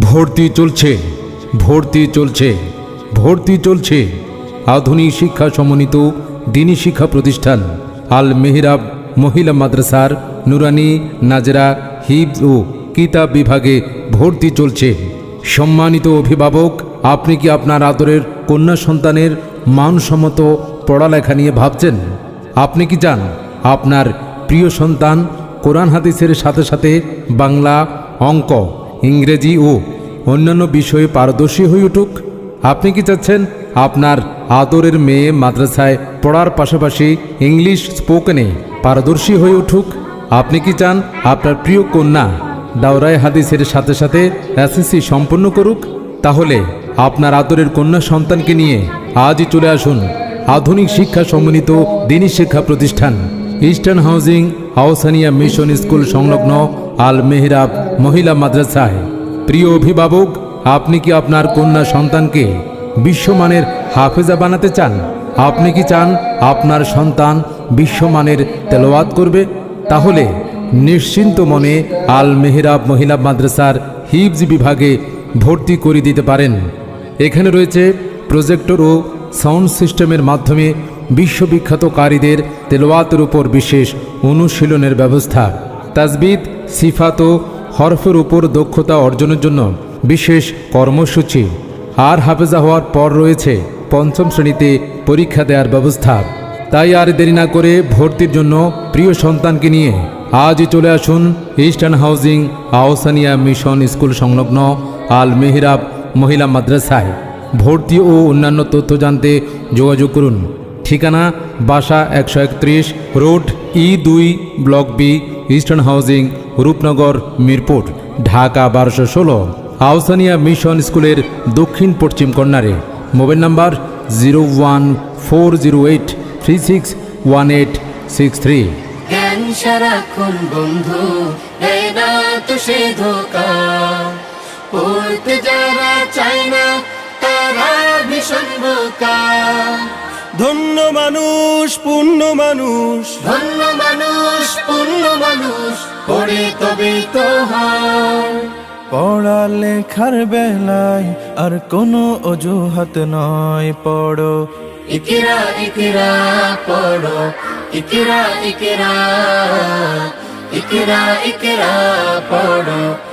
ভর্তি চলছে ভর্তি চলছে ভর্তি চলছে আধুনিক শিক্ষা সমন্বিত দিনী শিক্ষা প্রতিষ্ঠান আল মেহরাব মহিলা মাদ্রাসার নুরানি নাজরা হিবস ও কিতাব বিভাগে ভর্তি চলছে। সম্মানিত অভিভাবক, আপনি কি আপনার আদরের কন্যা সন্তানের মানসম্মত পড়ালেখা নিয়ে ভাবছেন? আপনি কি চান আপনার প্রিয় সন্তান কোরআন হাদিসের সাথে সাথে বাংলা, অঙ্ক, ইংরেজি ও অন্যান্য বিষয়ে পারদর্শী হয়ে উঠুক। আপনি কি চাচ্ছেন আপনার আদরের মেয়ে মাদ্রাসায় পড়ার পাশাপাশি ইংলিশ স্পোকেনে পারদর্শী হয়ে উঠুক? আপনি কি চান আপনার প্রিয় কন্যা দাওরায় হাদিসের সাথে সাথে এসএসসি সম্পন্ন করুক? তাহলে আপনার আদরের কন্যা সন্তানকে নিয়ে আজই চলে আসুন আধুনিক শিক্ষা সমন্বিত দিনী শিক্ষা প্রতিষ্ঠান, eastern housing Ahsania mission school সংলগ্ন আল মেহরাব মহিলা মাদ্রাসায়। প্রিয় অভিভাবক, আপনি কি আপনার কন্যা সন্তানকে বিশ্বমানের হাফেজা বানাতে চান? আপনি কি চান আপনার সন্তান বিশ্বমানের তেলাওয়াত করবে? তাহলে নিশ্চিন্ত মনে আল মেহরাব মহিলা মাদ্রাসার হিবজ বিভাগে ভর্তি করে দিতে পারেন। এখানে রয়েছে প্রজেক্টর ও সাউন্ড সিস্টেমের মাধ্যমে বিশ্ববিখ্যাত কারীদের তেলোয়াতের উপর বিশেষ অনুশীলনের ব্যবস্থা। তাজবিদ, সিফাত ও হরফের উপর দক্ষতা অর্জনের জন্য বিশেষ কর্মসূচি। আর হাফেজা হওয়ার পর রয়েছে পঞ্চম শ্রেণীতে পরীক্ষা দেওয়ার ব্যবস্থা। তাই আর দেরি না করে ভর্তির জন্য প্রিয় সন্তানকে নিয়ে আজই চলে আসুন eastern housing Ahsania mission school সংলগ্ন আল মেহরাব মহিলা মাদ্রাসায়। ভর্তি ও অন্যান্য তথ্য জানতে যোগাযোগ করুন। ঠিকানা বাসা একশো একত্রিশ রোড ই দুই block B, eastern housing, Rupnagar, Mirpur, Dhaka বারোশো ষোলো। আহসানিয়া মিশন স্কুলের দক্ষিণ পশ্চিম কর্নারে। Mobile number zero one four zero eight three six one eight six three. জ্ঞান বন্ধু ধোকা। যারা না ধন্য মানুষ পূর্ণ মানুষ। ধন্য মানুষ পূর্ণ মানুষ পড়ে তবে তো পড়ালেখার বেলায় আর কোনো অজুহাত নয় পড়ো। ইকিরা ইকিরা পড়ো। ইকিরা ইকিরা ইকিরা ইকিরা পড়ো।